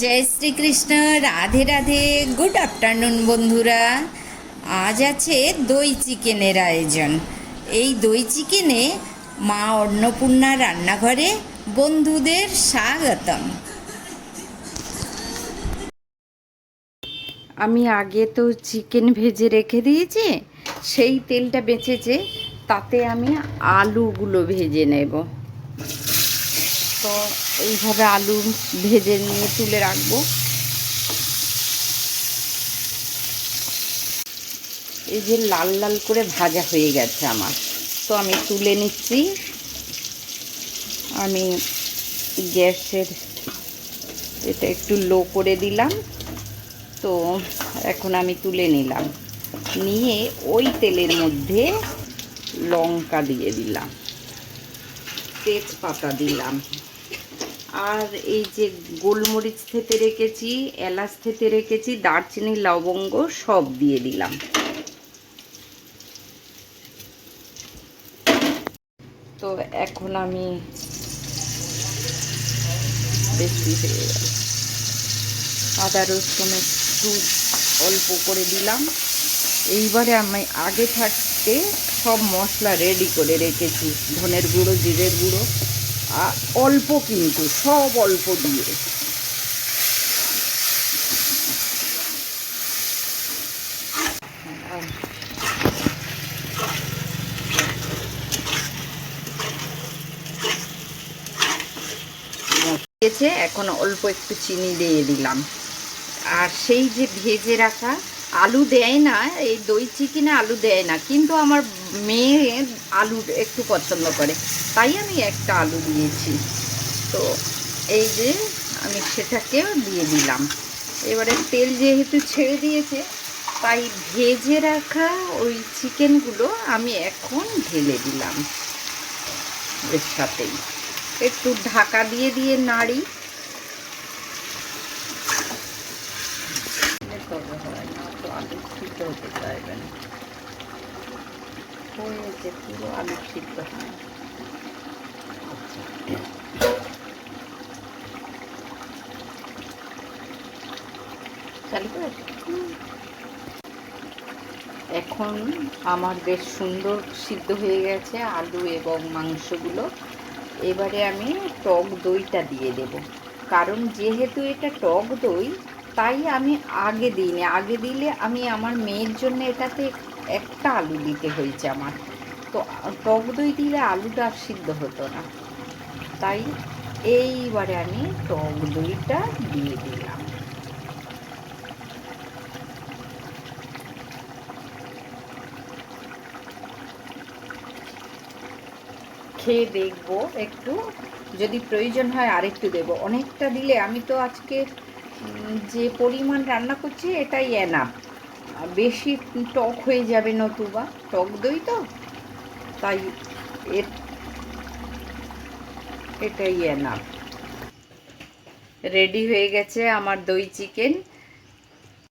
জয় Shrikrishna, Radhe Radhe. Good afternoon বন্ধুরা। আজ আছে দই চিকেনের আয়োজন। এই দই চিকেনে মা অন্নপূর্ণা রান্নাঘরে বন্ধুদের স্বাগতম। আমি আগে তো চিকেন ভেজে রেখে দিয়েছি, সেই তেলটা বেঁচেছে, তাতে আমি আলুগুলো ভেজে নেব। তো এইভাবে আলু ভেজে নিয়ে তুলে রাখব। এই যে লাল লাল করে ভাজা হয়ে গেছে আমার। তো আমি তুলে নিচ্ছি। আমি গ্যাসের এটা একটু লো করে দিলাম। তো এখন আমি তুলে নিলাম। নিয়ে ওই তেলের মধ্যে লঙ্কা দিয়ে দিলাম। তেজপাতা দিলাম। আর এই যে গোলমরিচ থেতে রেখেছি, এলাচ থেতে রেখেছি, দারচিনি, লবঙ্গ সব দিয়ে দিলাম। তো এখন আমি আদা রসুন একটু অল্প করে দিলাম। এইবারে আমি আগে থাকতে সব মশলা রেডি করে রেখেছি, ধনের গুঁড়ো, জিরের গুঁড়ো। অল্প কিন্তু, সব অল্প দিয়ে। এখন অল্প একটু চিনি দিয়ে দিলাম। আর সেই যে ভেজে রাখা আলু দেয় না, এই দই চিকেনে আলু দেয় না, কিন্তু আমার মেয়ে আলু একটু পছন্দ করে, তাই আমি একটা আলু দিয়েছি। তো এই যে আমি সেটাকেও দিয়ে দিলাম। এবারে তেল যেহেতু ছেড়ে দিয়েছে, তাই ভেজে রাখা ওই চিকেনগুলো আমি এখন ঢেলে দিলাম। এর সাথেই। একটু ঢাকা দিয়ে দিয়ে নাড়ি তবে হয় না তো আলু সিদ্ধ হতে চাইবে না হয়েছে পুরো আলু সিদ্ধ হয় এখন আমার বেশ সুন্দর সিদ্ধ হয়ে গেছে আলু এবং মাংসগুলো। এবারে আমি টক দইটা দিয়ে দেব। কারণ যেহেতু এটা টক দই তাই আমি আগে দিইনি। আগে দিলে আমি আমার মেয়ের জন্য এটাতে একটা আলু দিতে হয়েছে আমার। তো টক দই দিলে আলুটা আর সিদ্ধ হতো না। তাই এইবারে আমি টক দইটা দিয়ে দিলাম। খেয়ে দেখব একটু। যদি প্রয়োজন হয় আরেকটু দেব। অনেকটা দিলে আমি তো আজকে যে পরিমাণ রান্না করছি, এটাই এনাফ বেশি টক হয়ে যাবে নতুবা টক দই তো? তাই এর, এটাই এনাফ রেডি হয়ে গেছে আমার দই চিকেন